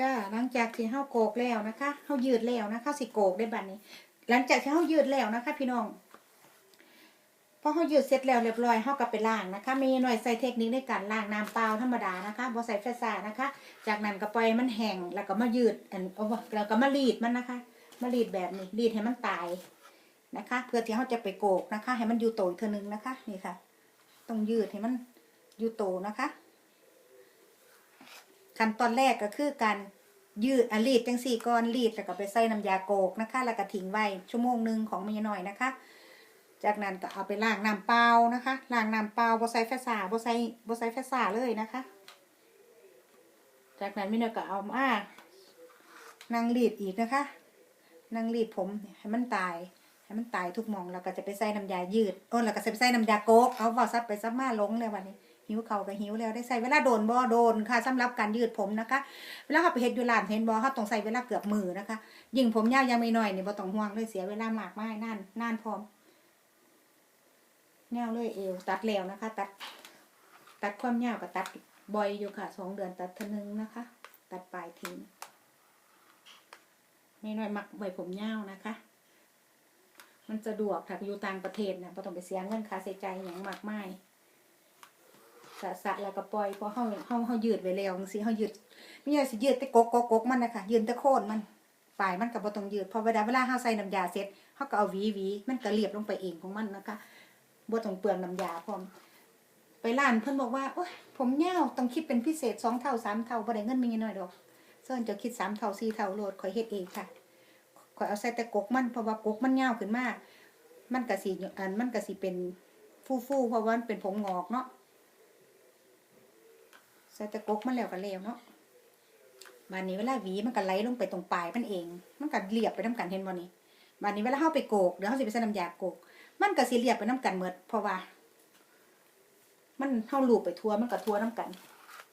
จ้าหลังจากที่เฮาโกกแล้วนะคะเฮายืดแล้วนะคะสิโกกได้บัดนี้ หลังจากที่เฮายืดแล้วนะคะ พี่น้องพอเฮายืดเสร็จแล้วเรียบร้อยเฮาก็ไปล้างนะคะ มีหน่อยใส่เทคนิคในการล้างน้ำเปล่าธรรมดานะคะบ่ใส่ไฟฟ้านะคะ จากนั้นก็ปล่อยมันแห้งแล้วก็มายืดอันเอาวะแล้วก็มารีดมันนะคะ มารีดแบบนี้รีดให้มันตายนะคะ เพื่อที่เฮาจะไปโกกนะคะ ให้มันอยู่โตอีกเทื่อนึงนะคะ นี่ค่ะ ต้องยืดให้มันอยู่โตนะคะ ขั้นตอนแรกก็คือการยืดอรีดจังสี่ก้อนรีดแล้วก็ไปใส่น้ำยาโกกนะคะ แล้วก็ทิ้งไว้ชั่วโมงหนึ่งของมันหน่อยนะคะ จากนั้นก็เอาไปล้างน้ำเปล่านะคะล้างน้ำเปล่าบ่ใส่ไฟฟ้าบ่ใส่บ่ใส่ไฟฟ้าเลยนะคะ จากนั้นมินอยก็เอามานั่งรีดอีกนะคะนั่งรีดผมให้มันตายให้มันตายทุกมองแล้วก็จะไปใส่น้ำยายืดโอ้แล้วก็จะไปใส่น้ำยาโกกเอาบ่ซับไปซับมาลงเลยวันนี้ หิวเขาวก็หิวแล้วได้ใส่เวลาโดนบ่โดนค่ะสำหรับการยืดผมนะคะเวลาเขาไปเฮ็ดอยู่ร้านเห็นบ่เขาต้องใส่เวลาเกือบมือนะคะ ยิ่งผมยาวยังไม่น้อยนี่บ่ต้องห่วงเลยเสียเวลามากมายนานนานพร้อมยาวเลยเอวตัดแล้วนะคะ ตัด ตัดความยาวก็ตัดบ่อยอยู่ค่ะสองเดือนตัดทีนึงนะคะ ตัดปลายทิ้งไม่น้อยมักใบผมยาวนะคะ มันสะดวกถ้าอยู่ต่างประเทศนะบ่ต้องไปเสียเงินค่าใช้จ่ายอย่างมากมาย สะสะแล้วก็ปล่อยเพราะเฮาเฮาเฮายืดไว้แล้วจังซี่เฮายืดไม่ใช่สิยืดแต่กกกกกกมันนะคะยืดแต่โคนมันปลายมันก็บ่ต้องยืดพอเวลาเวลาเฮาใส่น้ำยาเสร็จเฮาก็เอาหวีหวีมันก็เรียบลงไปเองของมันนะคะบต้องเปลืองน้ำยาพร้อมไปร้านเพิ่อนบอกว่าโอ๊ยผมยาวต้องคิดเป็นพิเศษ2เท่า3เท่าบ่ได้เงินมีน้อยดอกเซิ่นจะคิด3เท่า4เท่าโหลดขอยเฮ็ดเองค่ะขอยเอาใส่แต่กกมันเพราะว่ากกมันยาวขึ้นมาก มันก็สิอันมันก็สิเป็นฟูๆเพราะว่ามันเป็นผมงอกเนาะ ใส่ตะกกมันแล้วก็แล้วเนาะบานนี้เวลาหวีมันก็ไหลลงไปตรงปลายมันเอง มันก็เรียบไปน้ำกันเห็นบ่นี่บานนี้เวลาเฮาไปโกกเดี๋ยวเฮาสิไปใส่น้ำยาโกก มันก็สิเรียบไปน้ำกันเหมดเพราะว่า มันเฮาลูบไปทั่วมันก็ทั่วน้ำกัน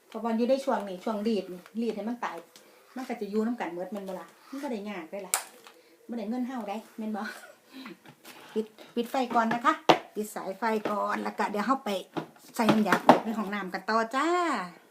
เพราะว่าอยู่ในช่วงนี้ช่วงรีดรีดให้มันตาย มันก็จะยู่น้ำกันเหมดแม่นบ่ล่ะมันก็ได้ยากได้ล่ะบ่ได้เงินเฮาได้แม่นบ่ปิดปิดไฟก่อนนะคะ ปิดสายไฟก่อนแล้วก็เดี๋ยวเฮาไปใส่น้ำยาโกกในห้องน้ำกันต่อจ้า